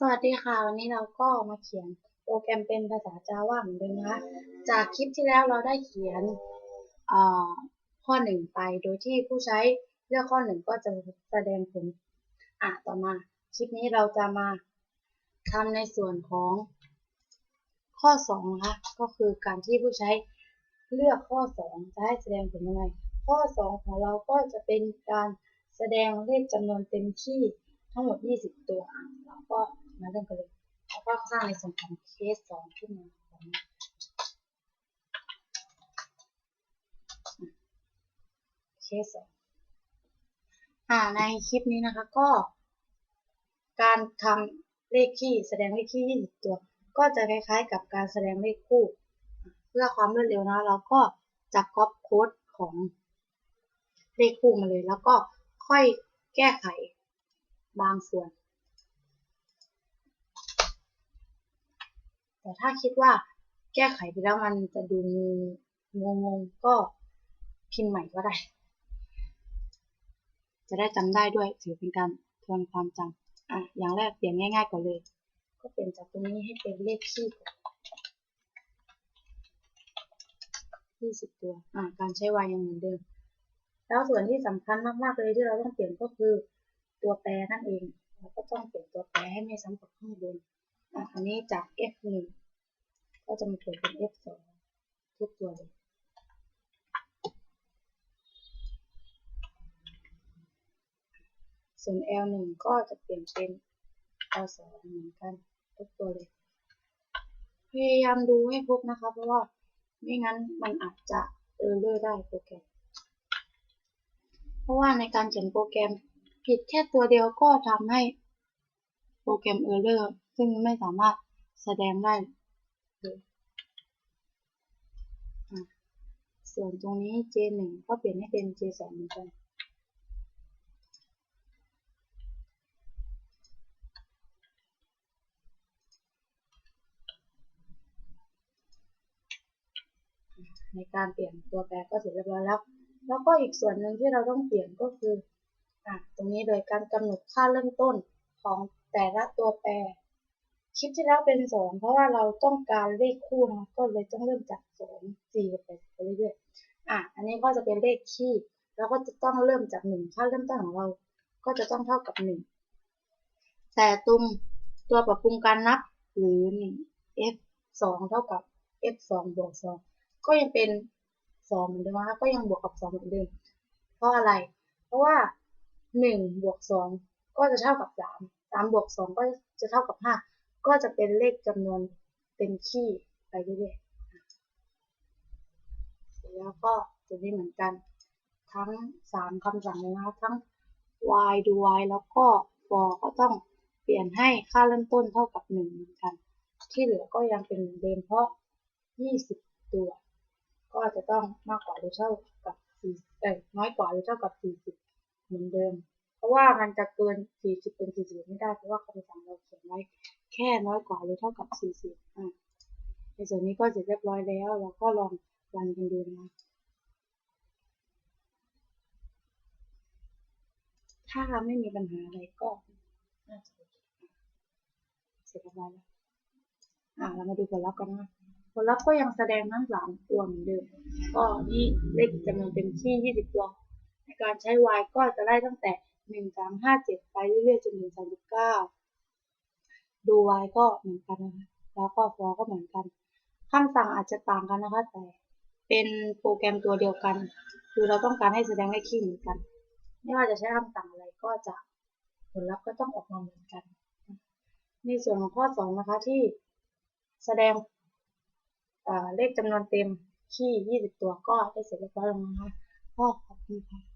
สวัสดีค่ะ วันนี้เราก็มาเขียนโปรแกรมเป็นภาษา Java เหมือนเดิมนะคะ จากคลิปที่แล้วเราได้เขียนข้อหนึ่งไปโดยที่ผู้ใช้เลือกข้อหนึ่งก็จะแสดงผลอะต่อมาคลิปนี้เราจะมาทำในส่วนของข้อ2นะคะก็คือการที่ผู้ใช้เลือกข้อ 2 จะให้แสดงผลยังไงข้อ 2 ของเราก็จะเป็นการแสดงเลขจำนวนเต็มที่ทั้งหมด 20 ตัวเราก็ มาเริ่มกันเลยแล้วก็สร้างในส่วนของเคสสองขึ้นมาเคสสองอ่าในคลิปนี้นะคะก็ การทำเลขคี่แสดงเลขคี่20ตัว ก็จะคล้ายๆ กับการแสดงเลขคู่ เพื่อความรวดเร็วนะเราก็จะก๊อปโค้ดของเลขคู่มาเลย แล้วก็ค่อยแก้ไขบางส่วน แต่ถ้าคิดว่าแก้ไขไปแล้วมันจะดูงงงก็พิมพ์ใหม่ก็ได้ จะได้จำได้ด้วยถือเป็นการทวนความจำอะอย่างแรกเปลี่ยนง่ายๆก่อนเลย ก็เปลี่ยนจากตรงนี้ให้เป็นเลขคี่ก่อน20ตัว อะการใช้วายยังเหมือนเดิม แล้วส่วนที่สำคัญมากๆเลยที่เราต้องเปลี่ยนก็คือตัวแปรนั่นเอง เราก็ต้องเปลี่ยนตัวแปรให้ไม่ซ้ำกับข้างบน อะอันนี้จาก f1 จะมาเปลี่ยนเป็น f2 ทุกตัวเลยส่วน L1 ก็จะเปลี่ยนเป็น L2 เหมือนกันทุกตัวเลย พยายามดูให้ครบนะคะ เพราะว่าไม่งั้นมันอาจจะเออร์เลอร์ได้โปรแกรม เพราะว่าในการเขียนโปรแกรมผิดแค่ตัวเดียวก็ทำให้โปรแกรมเออร์เลอร์ซึ่งไม่สามารถแสดงได้ ส่วนตรงนี้ J1 ก็เปลี่ยนให้เป็น J2 เหมือนกันในการเปลี่ยนตัวแปรก็เสร็จเรียบร้อยแล้ว แล้วก็อีกส่วนหนึ่งที่เราต้องเปลี่ยนก็คืออตรงนี้โดยการกำหนดค่าเริ่มต้นของแต่ละตัวแปร คลิปที่แล้วเป็นสองเพราะว่าเราต้องการเลขคู่นะก็เลยต้องเริ่มจากสองสี่ไปไปเรื่อยๆอะอันนี้ก็จะเป็นเลขคี่แล้วก็จะต้องเริ่มจากหนึ่งค่าเริ่มต้นของเรา ก็จะต้องเท่ากับหนึ่งแต่ตรงตัวปรับปรุงการนับหรือนี่ f สองเท่ากับ f สองบวกสองก็ยังเป็นสองเหมือนเดิมนะคะก็ยังบวกกับสองเหมือนเดิมเพราะอะไร เพราะว่าหนึ่งบวกสองก็จะเท่ากับสามสามบวกสองก็จะเท่ากับห้า ก็จะเป็นเลขจำนวนเต็มที่ไปเรื่อยๆแล้วก็จะนี้เหมือนกัน ทั้ง 3คำสั่งเลยนะคะทั้ง y ดู y แล้วก็ for ก็ต้องเปลี่ยนให้ค่าเริ่มต้นเท่ากับ 1 เหมือนกัน ที่เหลือก็ยังเป็นเหมือนเดิมเพราะ 20 ตัว ก็จะต้องมากกว่าหรือเท่ากับ4เอ้ยน้อยกว่าหรือเท่ากับ 40 เหมือนเดิม เพราะว่ามันจะเกิน 40 เป็น 40 ไม่ได้ เพราะว่าคำสั่งเราเขียนไว้แค่น้อยกว่าหรือเท่ากับ 40อะในส่วนนี้ก็เสร็จเรียบร้อยแล้ว เราก็ลองรันกันดูนะถ้าไม่มีปัญหาอะไรก็น่าจะเสร็จเรียบร้อยแล้วอะเรามาดูผลลัพธ์กันนะผลลัพธ์ก็ยังแสดงทั้งสามตัวเหมือนเดิม ก็นี่เลขจำนวนเต็มที่ 20 ตัว ในการใช้ y ก็จะไล่ตั้งแต่ 1 3 5 7ไปเรื่อยๆจนถึง39ดูไว้ก็เหมือนกันนะคะแล้วก็ฟอก็เหมือนกันคำสั่งอาจจะต่างกันนะคะ แต่เป็นโปรแกรมตัวเดียวกัน คือเราต้องการให้แสดงเลขคี่เหมือนกัน ไม่ว่าจะใช้คำสั่งอะไรก็จะผลลัพธ์ก็ต้องออกมาเหมือนกัน ในส่วนของข้อ2นะคะที่แสดงเลขจำนวนเต็มคี่20 ตัวก็ได้เสร็จเรียบร้อยแล้วนะคะก็ขอบคุณค่ะ